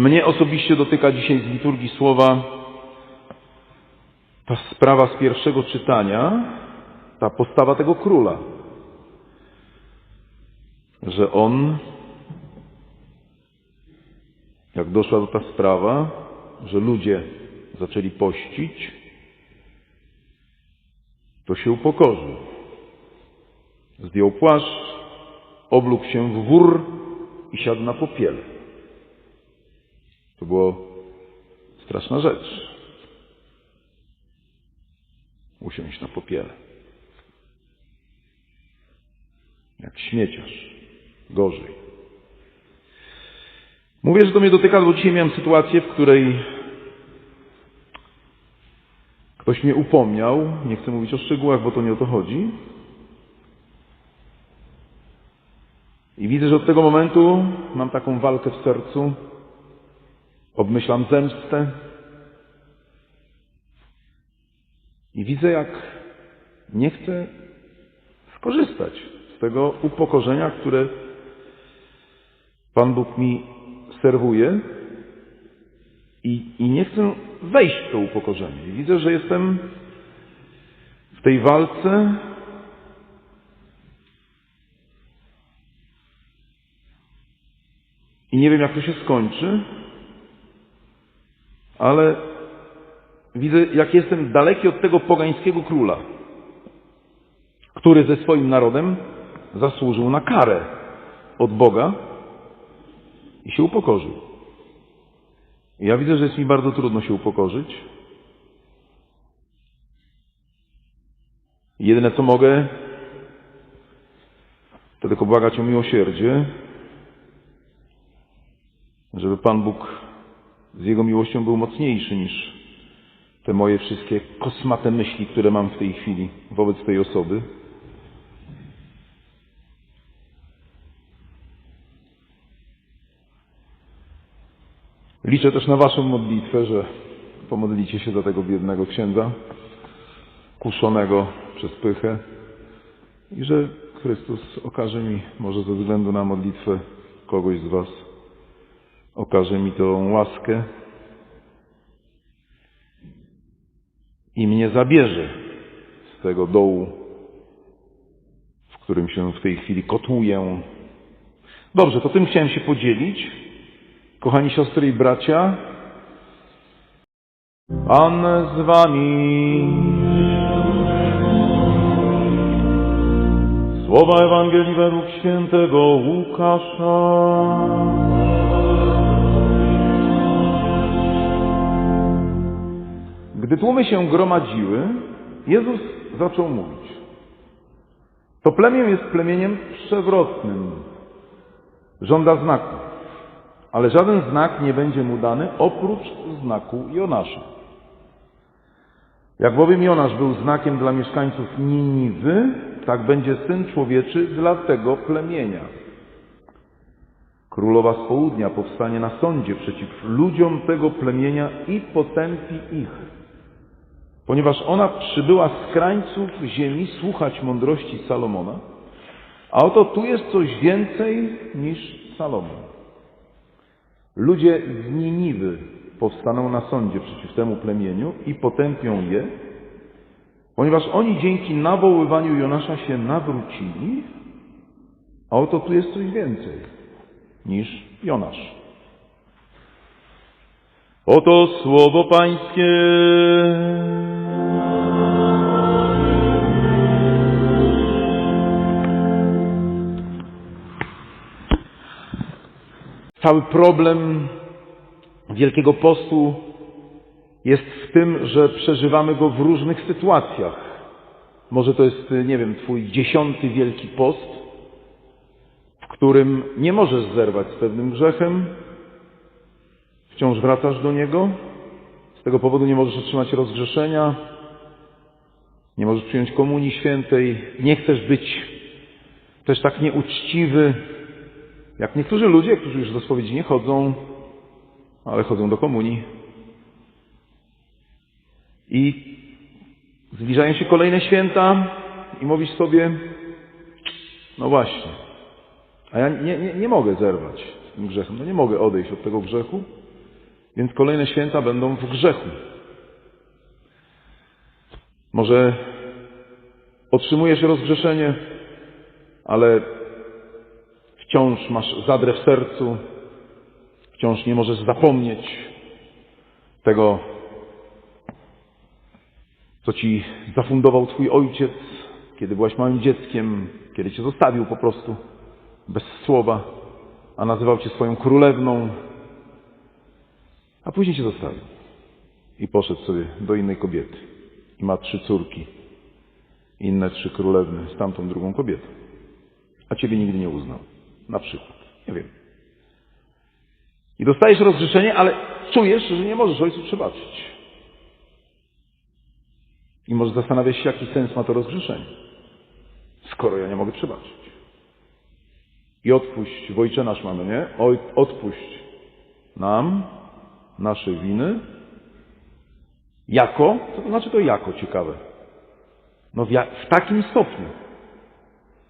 Mnie osobiście dotyka dzisiaj z liturgii słowa ta sprawa z pierwszego czytania, ta postawa tego króla. Że on, jak doszła do ta sprawa, że ludzie zaczęli pościć, to się upokorzył. Zdjął płaszcz, oblógł się w wór i siadł na popiele. To była straszna rzecz. Usiąść na popiele. Jak śmieciarz. Gorzej. Mówię, że to mnie dotyka, bo dzisiaj miałem sytuację, w której ktoś mnie upomniał. Nie chcę mówić o szczegółach, bo to nie o to chodzi. I widzę, że od tego momentu mam taką walkę w sercu. Obmyślam zemstę. I widzę, jak nie chcę skorzystać z tego upokorzenia, które Pan Bóg mi serwuje. I, I nie chcę wejść w to upokorzenie. Widzę, że jestem w tej walce I nie wiem, jak to się skończy, ale widzę, jak jestem daleki od tego pogańskiego króla, który ze swoim narodem zasłużył na karę od Boga i się upokorzył. Ja widzę, że jest mi bardzo trudno się upokorzyć. Jedyne, co mogę, to tylko błagać o miłosierdzie, żeby Pan Bóg z Jego miłością był mocniejszy niż te moje wszystkie kosmate myśli, które mam w tej chwili wobec tej osoby. Liczę też na Waszą modlitwę, że pomodlicie się za tego biednego księdza, kuszonego przez pychę i że Chrystus okaże mi, może ze względu na modlitwę kogoś z Was, okaże mi tą łaskę i mnie zabierze z tego dołu, w którym się w tej chwili kotłuję. Dobrze, to tym chciałem się podzielić. Kochani siostry i bracia, Pan z Wami. Słowa Ewangelii według świętego Łukasza. Gdy tłumy się gromadziły, Jezus zaczął mówić. To plemię jest plemieniem przewrotnym. Żąda znaku, ale żaden znak nie będzie mu dany oprócz znaku Jonasza. Jak bowiem Jonasz był znakiem dla mieszkańców Niniwy, tak będzie Syn Człowieczy dla tego plemienia. Królowa z południa powstanie na sądzie przeciw ludziom tego plemienia i potępi ich ponieważ ona przybyła z krańców ziemi słuchać mądrości Salomona, a oto tu jest coś więcej niż Salomon. Ludzie z Niniwy powstaną na sądzie przeciw temu plemieniu i potępią je, ponieważ oni dzięki nawoływaniu Jonasza się nawrócili, a oto tu jest coś więcej niż Jonasz. Oto słowo Pańskie. Cały problem Wielkiego Postu jest w tym, że przeżywamy go w różnych sytuacjach. Może to jest, nie wiem, Twój dziesiąty Wielki Post, w którym nie możesz zerwać z pewnym grzechem, wciąż wracasz do niego, z tego powodu nie możesz otrzymać rozgrzeszenia, nie możesz przyjąć Komunii Świętej, nie chcesz być też tak nieuczciwy, jak niektórzy ludzie, którzy już do spowiedzi nie chodzą, ale chodzą do komunii. I zbliżają się kolejne święta i mówisz sobie, no właśnie, a ja nie, nie, nie mogę zerwać z tym grzechem, no nie mogę odejść od tego grzechu, Więc kolejne święta będą w grzechu. Może otrzymujesz rozgrzeszenie, ale wciąż masz zadrę w sercu, wciąż nie możesz zapomnieć tego, co ci zafundował Twój ojciec, kiedy byłaś małym dzieckiem, kiedy Cię zostawił po prostu, bez słowa, a nazywał Cię swoją królewną, a później Cię zostawił i poszedł sobie do innej kobiety. I ma trzy córki, inne trzy królewny z tamtą drugą kobietą, a Ciebie nigdy nie uznał, na przykład, nie wiem. I dostajesz rozgrzeszenie, ale czujesz, że nie możesz ojcu przebaczyć. I może zastanawiać się, jaki sens ma to rozgrzeszenie, skoro ja nie mogę przebaczyć. I odpuść, w Ojcze nasz mamy, nie? Oj, odpuść nam nasze winy. Jako? Co to znaczy to jako? Ciekawe. No w, w takim stopniu.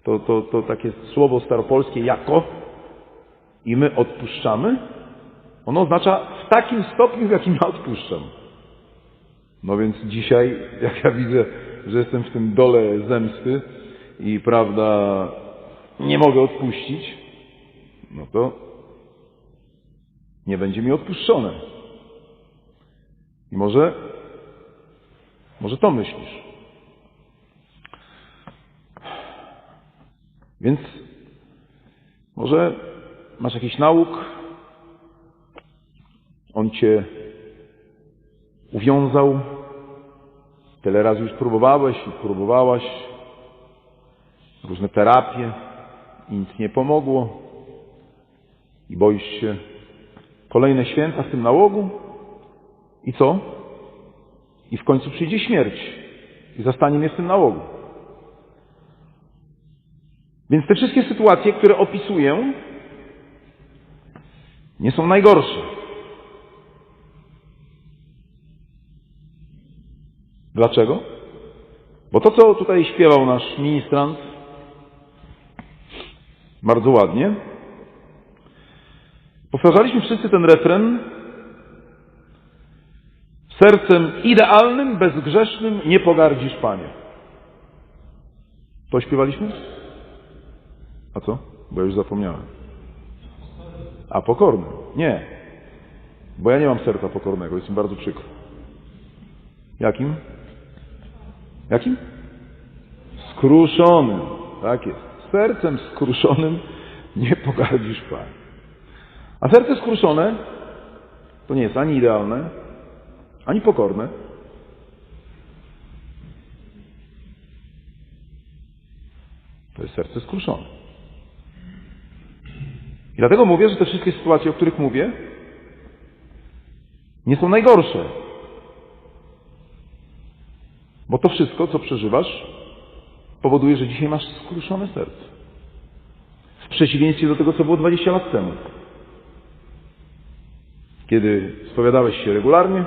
To, to, to takie słowo staropolskie jako i my odpuszczamy. Ono oznacza w takim stopniu, w jakim ja odpuszczam. No więc dzisiaj, jak ja widzę, że jestem w tym dole zemsty i prawda, nie mogę odpuścić, no to nie będzie mi odpuszczone. I może, może to myślisz. Więc może masz jakiś nauk, on cię uwiązał. Tyle razy już próbowałeś i próbowałaś. Różne terapie i nic nie pomogło. I boisz się. Kolejne święta w tym nałogu. I co? I w końcu przyjdzie śmierć. I zastanie mnie w tym nałogu. Więc te wszystkie sytuacje, które opisuję, nie są najgorsze. Dlaczego? Bo to, co tutaj śpiewał nasz ministrant, bardzo ładnie, powtarzaliśmy wszyscy ten refren sercem idealnym, bezgrzesznym nie pogardzisz Panie. To śpiewaliśmy? A co? Bo ja już zapomniałem. A pokorny? Nie. Bo ja nie mam serca pokornego, jest mi bardzo przykro. Jakim? Jakim? Skruszonym. Tak jest. Sercem skruszonym nie pogardzisz Pan. A serce skruszone to nie jest ani idealne, ani pokorne. To jest serce skruszone. I dlatego mówię, że te wszystkie sytuacje, o których mówię, nie są najgorsze. Bo to wszystko, co przeżywasz, powoduje, że dzisiaj masz skruszone serce. W przeciwieństwie do tego, co było 20 lat temu. Kiedy spowiadałeś się regularnie,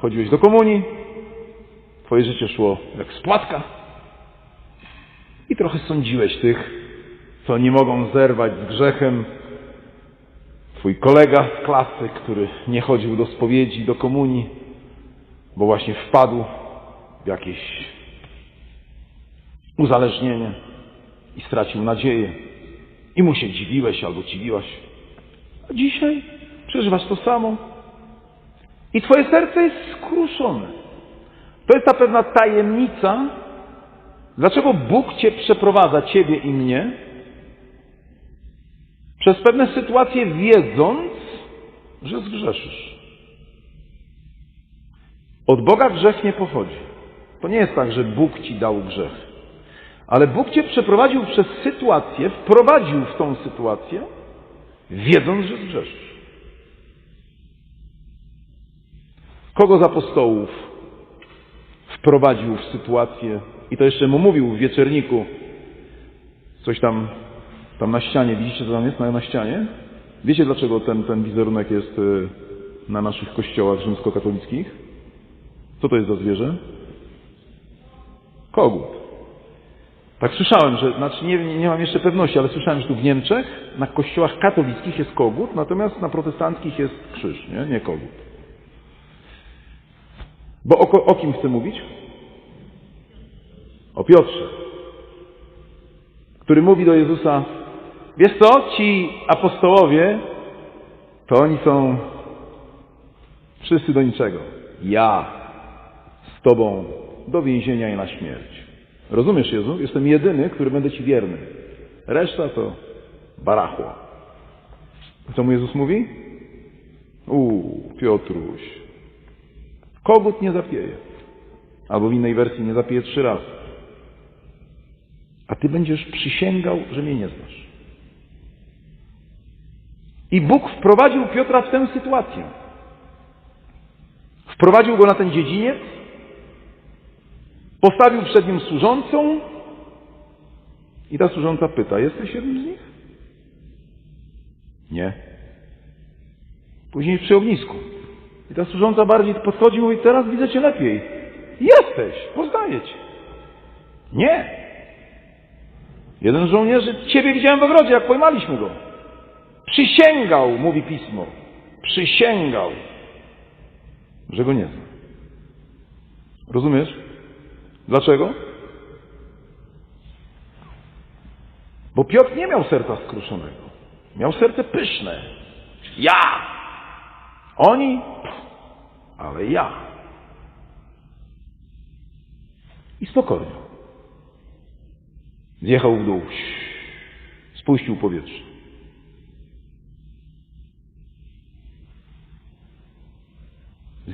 chodziłeś do komunii, twoje życie szło jak spłatka i trochę sądziłeś tych, co nie mogą zerwać z grzechem. Twój kolega z klasy, który nie chodził do spowiedzi, do komunii, bo właśnie wpadł w jakieś uzależnienie i stracił nadzieję. I mu się dziwiłeś albo dziwiłaś. A dzisiaj przeżywasz to samo. I twoje serce jest skruszone. To jest ta pewna tajemnica, dlaczego Bóg cię przeprowadza, ciebie i mnie, przez pewne sytuacje, wiedząc, że zgrzeszysz. Od Boga grzech nie pochodzi. To nie jest tak, że Bóg ci dał grzech. Ale Bóg cię przeprowadził przez sytuację, wprowadził w tą sytuację, wiedząc, że zgrzeszysz. Kogo z apostołów wprowadził w sytuację i to jeszcze mu mówił w wieczerniku coś tam, tam na ścianie. Widzicie, co tam jest na, na ścianie? Wiecie, dlaczego ten, ten wizerunek jest y, na naszych kościołach rzymskokatolickich? Co to jest za zwierzę? Kogut. Tak słyszałem, że, znaczy nie, nie mam jeszcze pewności, ale słyszałem, że tu w Niemczech na kościołach katolickich jest kogut, natomiast na protestanckich jest krzyż, nie, nie kogut. Bo o, o kim chcę mówić? O Piotrze, który mówi do Jezusa, wiesz co, ci apostołowie, to oni są wszyscy do niczego. Ja z Tobą do więzienia i na śmierć. Rozumiesz, Jezu? Jestem jedyny, który będę Ci wierny. Reszta to barachło. Co mu Jezus mówi? Uuu, Piotruś, kogut nie zapieje. Albo w innej wersji nie zapieje trzy razy. A Ty będziesz przysięgał, że mnie nie znasz. I Bóg wprowadził Piotra w tę sytuację. Wprowadził go na ten dziedziniec, postawił przed nim służącą i ta służąca pyta, jesteś jednym z nich? Nie. Później przy ognisku. I ta służąca bardziej podchodzi i mówi, teraz widzę cię lepiej. Jesteś, poznaję cię. Nie. Jeden z żołnierzy, ciebie widziałem w ogrodzie, jak pojmaliśmy go. Przysięgał, mówi pismo. Przysięgał, że go nie zna. Rozumiesz? Dlaczego? Bo Piotr nie miał serca skruszonego. Miał serce pyszne. Ja! Oni? Ale ja. I spokojnie. Zjechał w dół. Spuścił powietrze.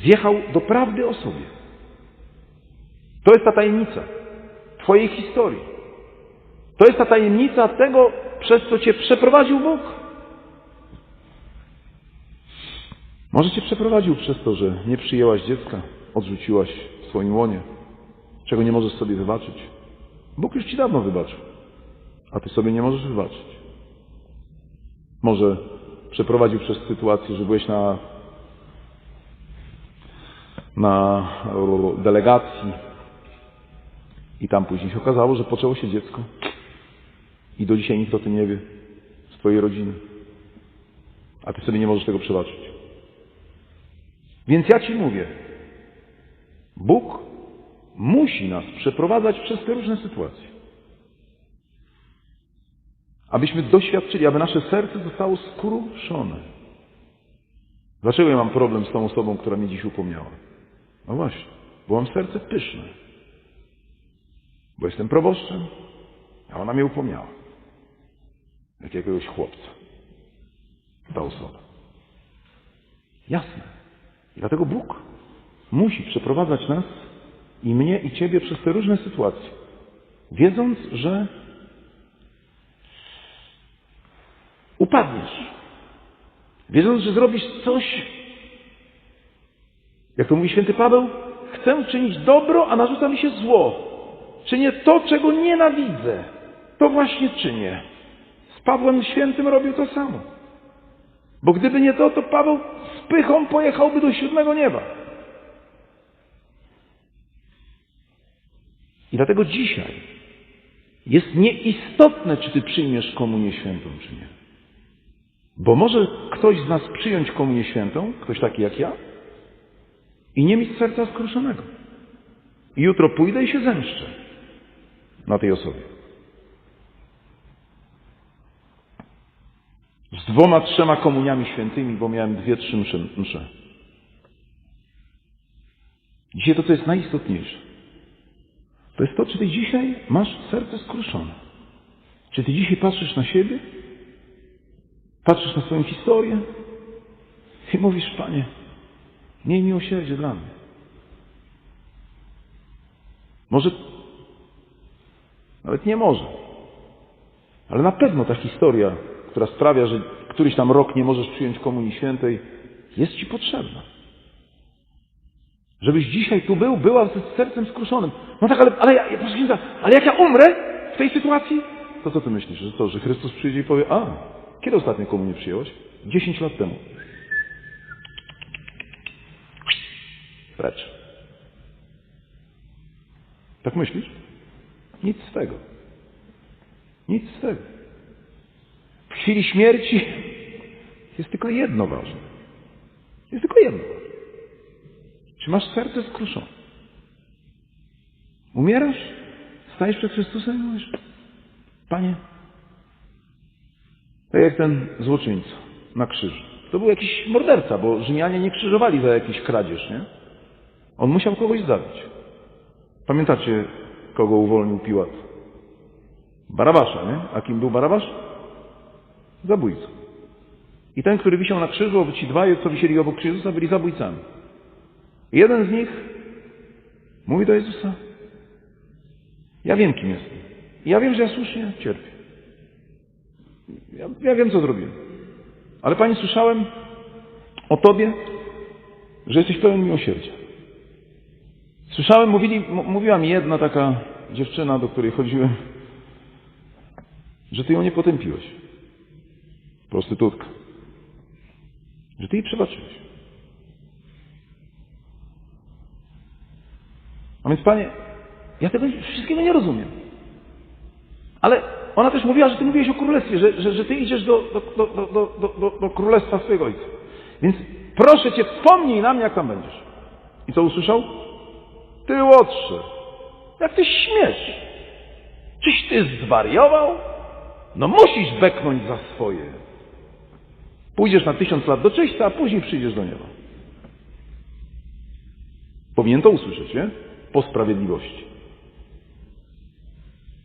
Zjechał do prawdy o sobie. To jest ta tajemnica Twojej historii. To jest ta tajemnica tego, przez co Cię przeprowadził Bóg. Może Cię przeprowadził przez to, że nie przyjęłaś dziecka, odrzuciłaś w swoim łonie, czego nie możesz sobie wybaczyć. Bóg już Ci dawno wybaczył, a Ty sobie nie możesz wybaczyć. Może przeprowadził przez sytuację, że byłeś na, na delegacji i tam później się okazało, że poczęło się dziecko. I do dzisiaj nikt o tym nie wie z Twojej rodziny. A Ty sobie nie możesz tego przebaczyć. Więc ja Ci mówię, Bóg musi nas przeprowadzać przez te różne sytuacje. Abyśmy doświadczyli, aby nasze serce zostało skruszone. Dlaczego ja mam problem z tą osobą, która mnie dziś upomniała? No właśnie, bo mam serce pyszne. Bo jestem proboszczem, a ona mnie upomniała. Jak jakiegoś chłopca. Ta osoba. Jasne. I dlatego Bóg musi przeprowadzać nas i mnie i Ciebie przez te różne sytuacje. Wiedząc, że upadniesz. Wiedząc, że zrobisz coś, jak to mówi święty Paweł, chcę czynić dobro, a narzuca mi się zło. Czynię to, czego nienawidzę. To właśnie czynię. Z Pawłem Świętym robił to samo. Bo gdyby nie to, to Paweł z pychą pojechałby do siódmego nieba. I dlatego dzisiaj jest nieistotne, czy ty przyjmiesz komunię świętą, czy nie. Bo może ktoś z nas przyjąć komunię świętą, ktoś taki jak ja, i nie mieć serca skruszonego. I jutro pójdę i się zemszczę na tej osobie. Z dwoma, trzema komuniami świętymi, bo miałem dwie, trzy msze. msze. Dzisiaj to, co jest najistotniejsze, to jest to, czy ty dzisiaj masz serce skruszone. Czy ty dzisiaj patrzysz na siebie, patrzysz na swoją historię i mówisz, Panie, miej miłosierdzie dla mnie. Może, nawet nie może, ale na pewno ta historia, która sprawia, że któryś tam rok nie możesz przyjąć Komunii Świętej, jest Ci potrzebna. Żebyś dzisiaj tu był, była z sercem skruszonym. No tak, ale, ale, ja, proszę księdza, ale jak ja umrę w tej sytuacji, to co ty myślisz, że to, że Chrystus przyjdzie i powie, a, kiedy ostatnio komunię przyjąłeś? Dziesięć lat temu. Precz. Tak myślisz? Nic z tego. Nic z tego. W chwili śmierci jest tylko jedno ważne. Jest tylko jedno ważne. Czy masz serce skruszone? Umierasz? Stajesz przed Chrystusem i mówisz, Panie, tak jak ten złoczyńca na krzyżu. To był jakiś morderca, bo Rzymianie nie krzyżowali za jakiś kradzież, nie? On musiał kogoś zabić. Pamiętacie, kogo uwolnił Piłat? Barabasza, nie? A kim był Barabasz? Zabójca. I ten, który wisiał na krzyżu, oby ci dwaj, co wisieli obok Jezusa, byli zabójcami. I jeden z nich mówi do Jezusa, ja wiem, kim jestem. I ja wiem, że ja słusznie cierpię. Ja, ja wiem, co zrobiłem. Ale Panie, słyszałem o Tobie, że jesteś pełen miłosierdzia. Słyszałem, mówili, mówiła mi jedna taka dziewczyna, do której chodziłem, że Ty ją nie potępiłeś. Prostytutka. Że Ty jej przebaczyłeś. A więc, Panie, ja tego wszystkiego nie rozumiem. Ale ona też mówiła, że Ty mówiłeś o królestwie, że, że, że Ty idziesz do, do, do, do, do królestwa swojego ojca. Więc proszę Cię, wspomnij nam, jak tam będziesz. I co usłyszał? Ty łotrze, jak Ty śmiesz? Czyś Ty zwariował? No musisz beknąć za swoje. Pójdziesz na tysiąc lat do czyśćca, a później przyjdziesz do nieba. Powinien to usłyszeć, nie? Po sprawiedliwości.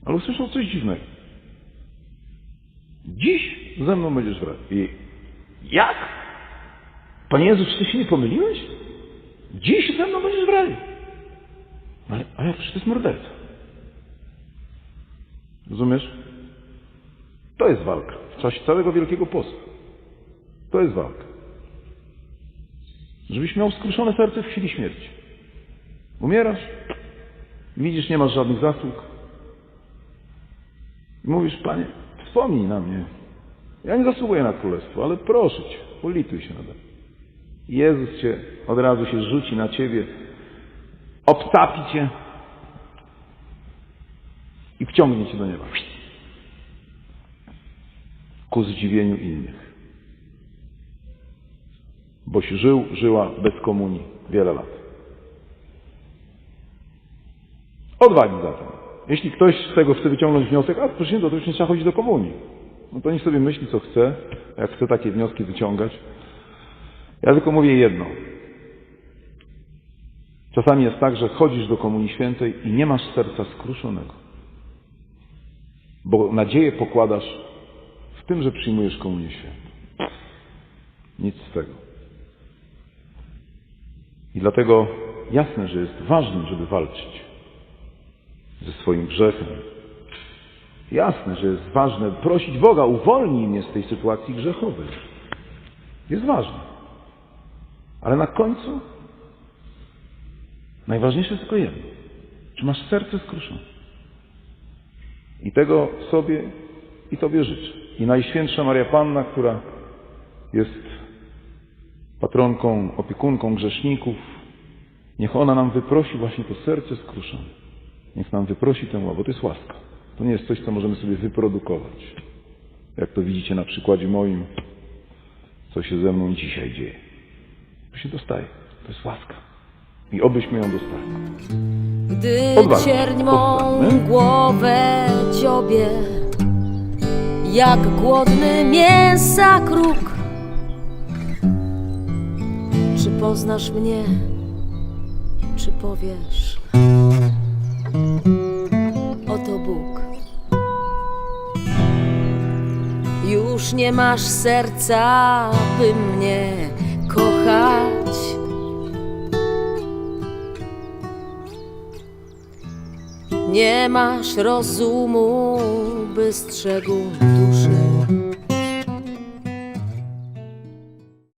Ale usłyszał coś dziwnego. Dziś ze mną będziesz w. I jak? Panie Jezus, ty się nie pomyliłeś? Dziś ze mną będziesz w. No Ale, ale przecież to jest morderca. Rozumiesz? To jest walka. W czasie całego Wielkiego Postu. To jest walka. Żebyś miał skruszone serce w chwili śmierci. Umierasz, widzisz, nie masz żadnych zasług. Mówisz, Panie, wspomnij na mnie. Ja nie zasługuję na królestwo, ale proszę Cię, polituj się nade mną. Jezus Cię od razu się rzuci na Ciebie, obcapi Cię i wciągnie Cię do nieba. Ku zdziwieniu innych. Boś żył, żyła bez komunii wiele lat. Odwagi zatem. Jeśli ktoś z tego chce wyciągnąć wniosek, a proszę nie, to już nie trzeba chodzić do komunii. No to niech sobie myśli, co chce, jak chce takie wnioski wyciągać. Ja tylko mówię jedno. Czasami jest tak, że chodzisz do Komunii Świętej i nie masz serca skruszonego. Bo nadzieję pokładasz w tym, że przyjmujesz Komunię Świętą. Nic z tego. I dlatego jasne, że jest ważne, żeby walczyć ze swoim grzechem. Jasne, że jest ważne prosić Boga, uwolnij mnie z tej sytuacji grzechowej. Jest ważne. Ale na końcu najważniejsze jest tylko jedno. Czy masz serce skruszone? I tego sobie i Tobie życzę. I Najświętsza Maria Panna, która jest patronką, opiekunką grzeszników, niech ona nam wyprosi właśnie to serce skruszone. Niech nam wyprosi tę bo to jest łaska. To nie jest coś, co możemy sobie wyprodukować. Jak to widzicie na przykładzie moim, co się ze mną dzisiaj dzieje. To się dostaje. To jest łaska. I obyśmy ją dostali. Gdy cierń mą Odwagi. głowę ciobie, jak głodny mięsa kruk. Czy poznasz mnie, czy powiesz, oto Bóg. Już nie masz serca, by mnie kochać. Nie masz rozumu, by strzegł duch.